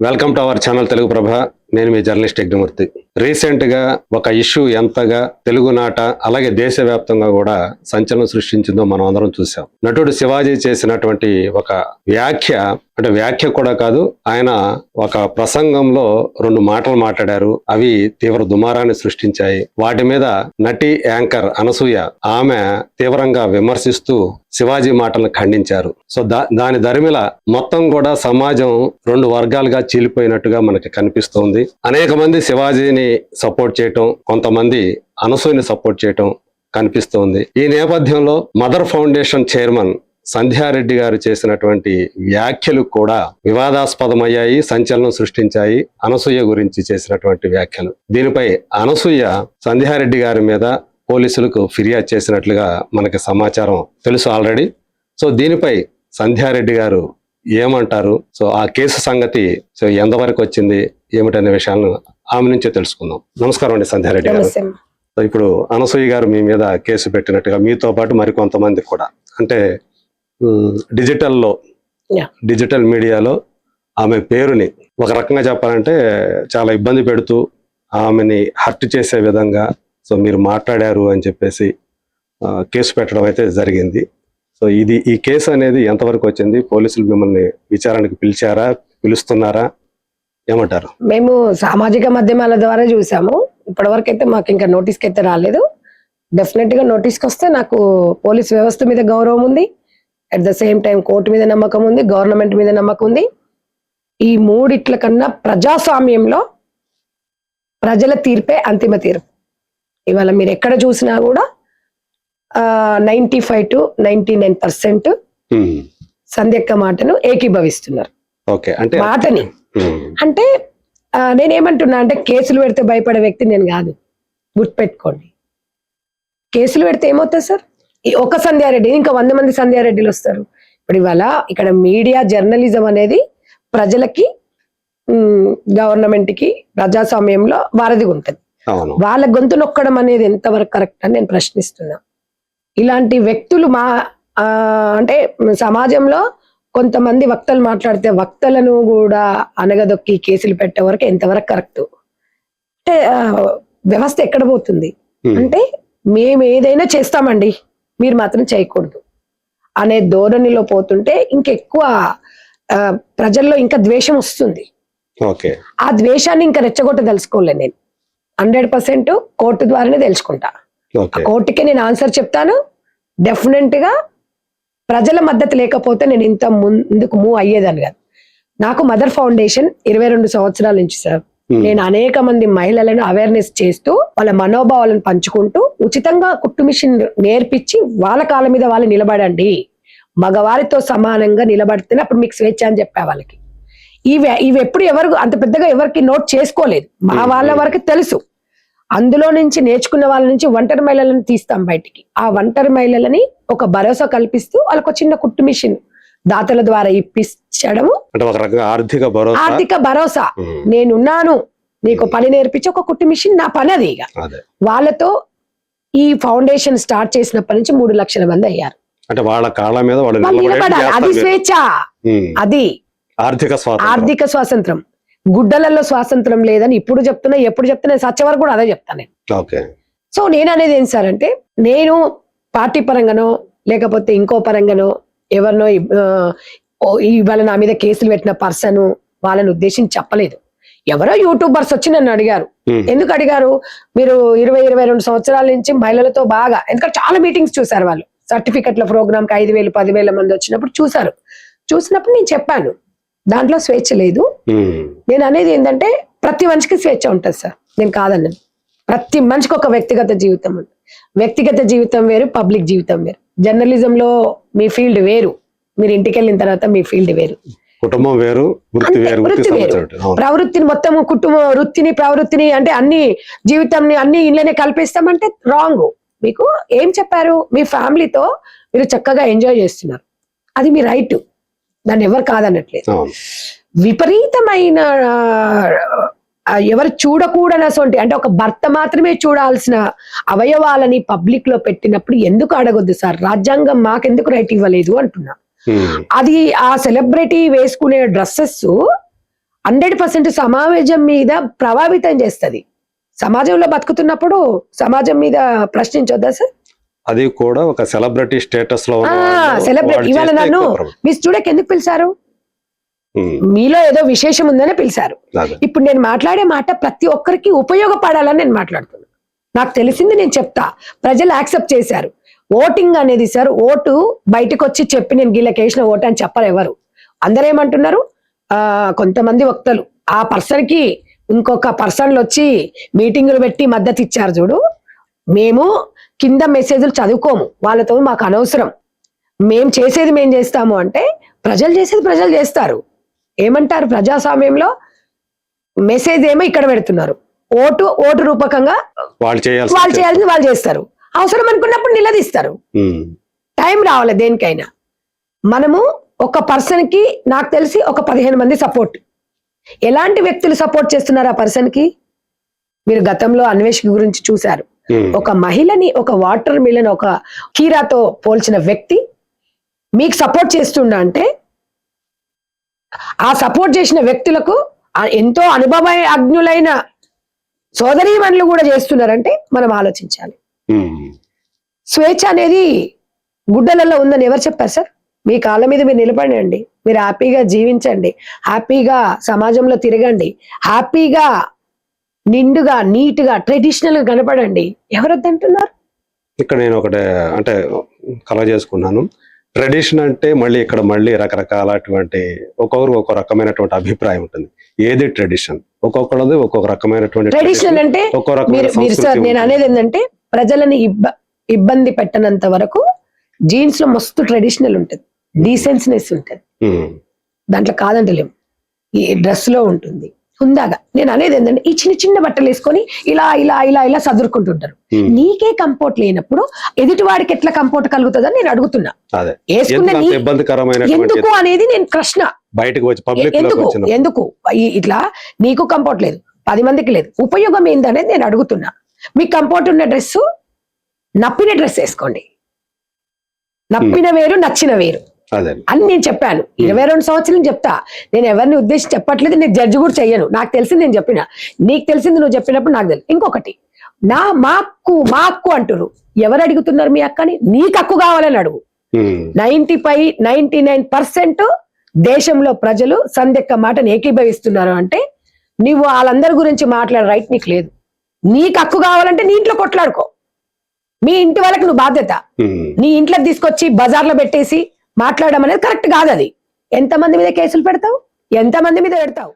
Welcome to our channel Telugu Prabha నేను మీ journalist Yagnamurthy రీసెంట్గా ఒక ఇష్యూ ఎంతగా తెలుగునాట అలాగే దేశవ్యాప్తంగా కూడా సంచలనం సృష్టించిందో మనం అందరం చూసాం నటుడు శివాజీ చేసినటువంటి ఒక వ్యాఖ్య అంటే వ్యాఖ్య కూడా కాదు ఆయన ఒక ప్రసంగంలో రెండు మాటలు మాట్లాడారు. అవి తీవ్ర దుమారాన్ని సృష్టించాయి. వాటి మీద నటి యాంకర్ అనసూయ ఆమె తీవ్రంగా విమర్శిస్తూ శివాజీ మాటలను ఖండించారు. సో దా దాని దరిమిల మొత్తం కూడా సమాజం రెండు వర్గాలుగా చీలిపోయినట్టుగా మనకి కనిపిస్తోంది. అనేక మంది శివాజీని సపోర్ట్ చేయటం కొంతమంది అనసూయని సపోర్ట్ చేయటం కనిపిస్తోంది. ఈ నేపథ్యంలో మదర్ ఫౌండేషన్ చైర్మన్ సంధ్యారెడ్డి గారు చేసినటువంటి వ్యాఖ్యలు కూడా వివాదాస్పదమయ్యాయి సంచలనం సృష్టించాయి అనసూయ గురించి చేసినటువంటి వ్యాఖ్యలు. దీనిపై అనసూయ సంధ్యారెడ్డి గారి మీద పోలీసులకు ఫిర్యాదు చేసినట్లుగా మనకి సమాచారం తెలుసు ఆల్రెడీ. సో దీనిపై సంధ్యారెడ్డి గారు ఏమంటారు? సో ఆ కేసు సంగతి సో ఎంతవరకు వచ్చింది? ఏమిటనే విషయాలను ఆమె నుంచే తెలుసుకుందాం. నమస్కారం అండి సంధ్యారెడ్డి గారు. సో ఇప్పుడు అనసూయ గారు మీ మీద కేసు పెట్టినట్టుగా మీతో పాటు మరి కొంతమంది కూడా. అంటే డిజిటల్లో. డిజిటల్ మీడియాలో ఆమె పేరుని ఒక రకంగా చెప్పాలంటే చాలా ఇబ్బంది పెడుతూ ఆమెని హర్ట్ చేసే విధంగా సో మీరు మాట్లాడారు అని చెప్పేసి కేసు పెట్టడం అయితే జరిగింది. సో ఇది ఈ కేసు అనేది ఎంతవరకు వచ్చింది? పోలీసులు మిమ్మల్ని విచారణకు పిలిచారా? పిలుస్తున్నారా? ఏమంటారు? మేము సామాజిక మాధ్యమాల ద్వారా చూసాము. ఇప్పటివరకు అయితే మాకు ఇంకా నోటీస్కి అయితే రాలేదు. డెఫినెట్గా నోటీస్కి వస్తే నాకు పోలీస్ వ్యవస్థ మీద గౌరవం ఉంది. At the same time court మీద నమ్మకం ఉంది గవర్నమెంట్ మీద నమ్మకం ఉంది. ఈ మూడిట్ల కన్నా ప్రజాస్వామ్యంలో ప్రజల తీర్పే అంతిమ తీర్పు. ఇవాళ మీరు ఎక్కడ చూసినా కూడా ninety five to ninety nine percent సంధ్యక్క మాటను ఏకీభవిస్తున్నారు. ఓకే. అంటే మాటని. అంటే ఆ, నేనేమంటున్నా అంటే కేసులు పెడితే భయపడే వ్యక్తి నేను కాదు. గుర్తుపెట్టుకోండి. కేసులు పెడితే ఏమవుతుంది సార్? ఒక సంధ్యారెడ్డి ఇంకా వంద మంది సంధ్యారెడ్డిలు వస్తారు. ఇప్పుడు ఇవాళ ఇక్కడ మీడియా జర్నలిజం అనేది ప్రజలకి గవర్నమెంట్కి ప్రజాస్వామ్యంలో వారధిగా ఉంటుంది వాళ్ళ గొంతు నొక్కడం అనేది ఎంతవరకు కరెక్ట్ అని నేను ప్రశ్నిస్తున్నా. ఇలాంటి వ్యక్తులు మా అంటే సమాజంలో కొంతమంది వక్తలు మాట్లాడితే వక్తలను కూడా అనగదొక్కి కేసులు పెట్టే వరకు ఎంతవరకు కరెక్ట్? అంటే వ్యవస్థ ఎక్కడ పోతుంది? అంటే మేము ఏదైనా చేస్తామండి. మీరు మాత్రం చేయకూడదు. అనే ధోరణిలో పోతుంటే ఇంకెక్కువ ప్రజల్లో ఇంకా ద్వేషం వస్తుంది. ఆ ద్వేషాన్ని ఇంకా రెచ్చగొట్ట తెలుసుకోలే నేను. హండ్రెడ్ పర్సెంట్ కోర్టు ద్వారానే తెలుసుకుంటా. కోర్టుకి నేను ఆన్సర్ చెప్తాను. డెఫినెట్గా ప్రజల మద్దతు లేకపోతే నేను ఇంత ముందుకు మూవ్ అయ్యేదాన్ని కాదు. నాకు మదర్ ఫౌండేషన్ ఇరవై రెండు సంవత్సరాల నుంచి సార్. ఉమ్, నేను అనేక మంది మహిళలను అవేర్నెస్ చేస్తూ వాళ్ళ మనోభావాలను పంచుకుంటూ ఉచితంగా కుట్టు మిషన్ నేర్పించి వాళ్ళ కాళ్ళ మీద వాళ్ళు నిలబడండి. మగవారితో సమానంగా నిలబడితేనే అప్పుడు మీకు స్వేచ్ఛ అని చెప్పా వాళ్ళకి. ఇవి ఇవి ఎప్పుడు ఎవరు అంత పెద్దగా ఎవరికి నోట్ చేసుకోలేదు. మా వాళ్ళ వరకు తెలుసు. అందులో నుంచి నేర్చుకున్న వాళ్ళ నుంచి ఒంటరి మహిళలను తీస్తాం బయటికి. ఆ ఒంటరి మహిళలని ఒక భరోసా కల్పిస్తూ వాళ్ళకు చిన్న కుట్టు మిషన్ దాతల ద్వారా ఇప్పించడము. ఆర్థిక భరోసా. ఆర్థిక భరోసా. నేనున్నాను నీకు పని నేర్పించి ఒక కుట్టు మిషన్ నా పని అది ఇక. వాళ్ళతో ఈ ఫౌండేషన్ స్టార్ట్ చేసినప్పటి నుంచి మూడు లక్షల మంది అయ్యారు. అంటే వాళ్ళ కాళ్ళ మీద అది. స్వేచ్ఛ. అది. ఆర్థిక ఆర్థిక స్వాతంత్రం. గుడ్డలలో స్వాతంత్రం లేదని ఇప్పుడు చెప్తున్నా ఎప్పుడు చెప్తున్నా వరకు కూడా అదే చెప్తాను నేను. ఓకే. సో నేను అనేది ఏం సార్ అంటే నేను పార్టీ పరంగానో లేకపోతే ఇంకో పరంగానో ఎవరినో ఇవాళ నా మీద కేసులు పెట్టిన పర్సన్ వాళ్ళని ఉద్దేశించి చెప్పలేదు. ఎవరో యూట్యూబర్స్ వచ్చి నన్ను అడిగారు. ఎందుకు అడిగారు? మీరు ఇరవై ఇరవై రెండు సంవత్సరాల నుంచి మహిళలతో బాగా ఎందుకంటే చాలా మీటింగ్స్ చూసారు వాళ్ళు. సర్టిఫికెట్ల ప్రోగ్రామ్కి ఐదు వేలు పదివేల మంది వచ్చినప్పుడు చూసారు చూసినప్పుడు నేను చెప్పాను. దాంట్లో స్వేచ్ఛ లేదు. నేను అనేది ఏంటంటే ప్రతి మనిషికి స్వేచ్ఛ ఉంటుంది సార్. నేను కాదన్నాను ప్రతి మనిషికి ఒక వ్యక్తిగత జీవితం ఉంది. వ్యక్తిగత జీవితం వేరు పబ్లిక్ జీవితం వేరు. జర్నలిజంలో మీ ఫీల్డ్ వేరు. మీరు ఇంటికి వెళ్ళిన తర్వాత మీ ఫీల్డ్ వేరు. కుటుంబం వేరు వృత్తి వేరు వృత్తి ప్రవృత్తిని మొత్తం కుటుంబ వృత్తిని ప్రవృత్తిని అంటే అన్ని జీవితంని అన్ని ఇళ్ళనే కల్పిస్తామంటే రాంగ్ మీకు ఏం చెప్పారు? మీ ఫ్యామిలీతో మీరు చక్కగా ఎంజాయ్ చేస్తున్నారు. అది మీ రైట్ దాన్ని ఎవరు కాదనట్లేదు. విపరీతమైన ఎవరు చూడకూడని అసొంటి అంటే ఒక భర్త మాత్రమే చూడాల్సిన అవయవాలని పబ్లిక్లో పెట్టినప్పుడు ఎందుకు అడగొద్దు సార్? రాజ్యాంగం మాకెందుకు రైట్ ఇవ్వలేదు అంటున్నా. అది ఆ సెలబ్రిటీ వేసుకునే డ్రెస్సెస్ హండ్రెడ్ పర్సెంట్ సమాజం మీద ప్రభావితం చేస్తది. సమాజంలో బతుకుతున్నప్పుడు సమాజం మీద ప్రశ్నించొద్దా సార్? అది కూడా ఒక సెలబ్రిటీ స్టేటస్లో. వాళ్ళు ఇవాళ నన్ను. మీ స్టూడెంట్ ఎందుకు పిలిచారు? మీలో ఏదో విశేషం ఉందని పిలిచారు. ఇప్పుడు నేను మాట్లాడే మాట ప్రతి ఒక్కరికి ఉపయోగపడాలని నేను మాట్లాడుతున్నాను నాకు తెలిసింది నేను చెప్తా. ప్రజలు యాక్సెప్ట్ చేశారు. ఓటింగ్ అనేది సార్ ఓటు బయటకు వచ్చి చెప్పి నేను గీళ్ళకి వేసిన ఓటు అని చెప్పరు ఎవరు. అందరూ ఏమంటున్నారు ఆ కొంతమంది వక్తలు. ఆ పర్సన్కి ఇంకొక పర్సన్లు వచ్చి మీటింగులు పెట్టి మద్దతు ఇచ్చారు చూడు. మేము కింద మెసేజ్లు చదువుకోము. వాళ్ళతో మాకు అనవసరం. మేం చేసేది మేం చేస్తాము అంటే ప్రజలు చేసేది ప్రజలు చేస్తారు. ఏమంటారు ప్రజాస్వామ్యంలో? మెసేజ్ ఏమో ఇక్కడ పెడుతున్నారు. ఓటు ఓటు రూపకంగా వాళ్ళు చేయాల్సి వాళ్ళు చేయాల్సింది వాళ్ళు చేస్తారు. అవసరం అనుకున్నప్పుడు నిలదీస్తారు. టైం రావాలి దేనికైనా. మనము ఒక పర్సన్కి నాకు తెలిసి ఒక పదిహేను మంది సపోర్ట్ ఎలాంటి వ్యక్తులు సపోర్ట్ చేస్తున్నారు ఆ పర్సన్కి? మీరు గతంలో అన్వేష్ గురించి చూశారు. ఒక మహిళని ఒక వాటర్ మిలన్ ఒక కీరాతో పోల్చిన వ్యక్తి మీకు సపోర్ట్ చేస్తుండ అంటే ఆ సపోర్ట్ చేసిన వ్యక్తులకు ఎంతో అనుభవ అజ్ఞులైన సోదరీమణులు కూడా చేస్తున్నారంటే మనం ఆలోచించాలి. ఉమ్, స్వేచ్ఛ అనేది గుడ్డలలో ఉందని ఎవరు చెప్పారు సార్? మీ కాళ్ళ మీద మీరు నిలబడండి. మీరు హ్యాపీగా జీవించండి. హ్యాపీగా సమాజంలో తిరగండి. హ్యాపీగా నిండుగా నీట్గా ట్రెడిషనల్గా కనపడండి. ఎవరు వద్దంటున్నారు ఇక్కడ నేను ఒకటి అంటే కలగ చేసుకున్నాను. ట్రెడిషన్ అంటే మళ్ళీ ఇక్కడ మళ్ళీ రకరకాలటువంటి ఒక్కొక్కరు ఒక్కో రకమైనటువంటి అభిప్రాయం ఉంటుంది. ఏది ట్రెడిషన్ ఒక్కొక్కరిది ఒక్కొక్క రకమైనటువంటి ట్రెడిషనల్ tradition, అంటే నేను. అనేది ఏంటంటే ప్రజలని ఇబ్బ ఇబ్బంది పెట్టనంత వరకు జీన్స్లో మస్తు ట్రెడిషనల్ ఉంటుంది. డీసెన్స్నెస్ ఉంటుంది. ఉమ్, దాంట్లో కాదంటలేం. ఈ డ్రెస్లో ఉంటుంది. హుందాగా. నేను అనేది ఏంటంటే ఈ చిన్న చిన్న బట్టలు వేసుకొని ఇలా ఇలా ఇలా ఇలా సదురుకుంటుంటారు. నీకే కంఫర్ట్ లేనప్పుడు ఎదుటి వాడికి ఎట్లా కంఫర్ట్ కలుగుతుందని నేను అడుగుతున్నా. వేసుకున్న ఎందుకు అనేది నేను ప్రశ్న. బయటకు వచ్చి ఎందుకు? ఎందుకు? ఇట్లా నీకు కంఫర్ట్ లేదు. పది మందికి లేదు. ఉపయోగం ఏందనేది నేను అడుగుతున్నా. మీకు కంఫర్ట్ ఉన్న డ్రెస్ నప్పిన డ్రెస్ వేసుకోండి. నప్పిన వేరు నచ్చిన వేరు. అని నేను చెప్పాను. ఇరవై రెండు సంవత్సరాలు చెప్తా. నేను ఎవరిని ఉద్దేశించి చెప్పట్లేదు నేను జడ్జి కూడా చెయ్యను. నాకు తెలిసింది నేను చెప్పిన. నీకు తెలిసింది నువ్వు చెప్పినప్పుడు నాకు తెలుసు ఇంకొకటి. నా మా అక్కు మా అక్కు అంటారు ఎవరు అడుగుతున్నారు మీ అక్కని? నీకు హక్కు కావాలని అడుగు. Ninety five ninety nine percent దేశంలో ప్రజలు సందెక్క మాటను ఏకీభవిస్తున్నారు అంటే నువ్వు వాళ్ళందరి గురించి మాట్లాడే రైట్ నీకు లేదు. నీకు హక్కు కావాలంటే నీ ఇంట్లో కొట్లాడుకో. మీ ఇంటి వాళ్ళకి నువ్వు బాధ్యత. నీ ఇంట్లోకి తీసుకొచ్చి బజార్లో పెట్టేసి మాట్లాడడం అనేది కరెక్ట్ కాదు అది. ఎంతమంది మీద కేసులు పెడతావు? ఎంతమంది మీద పెడతావు?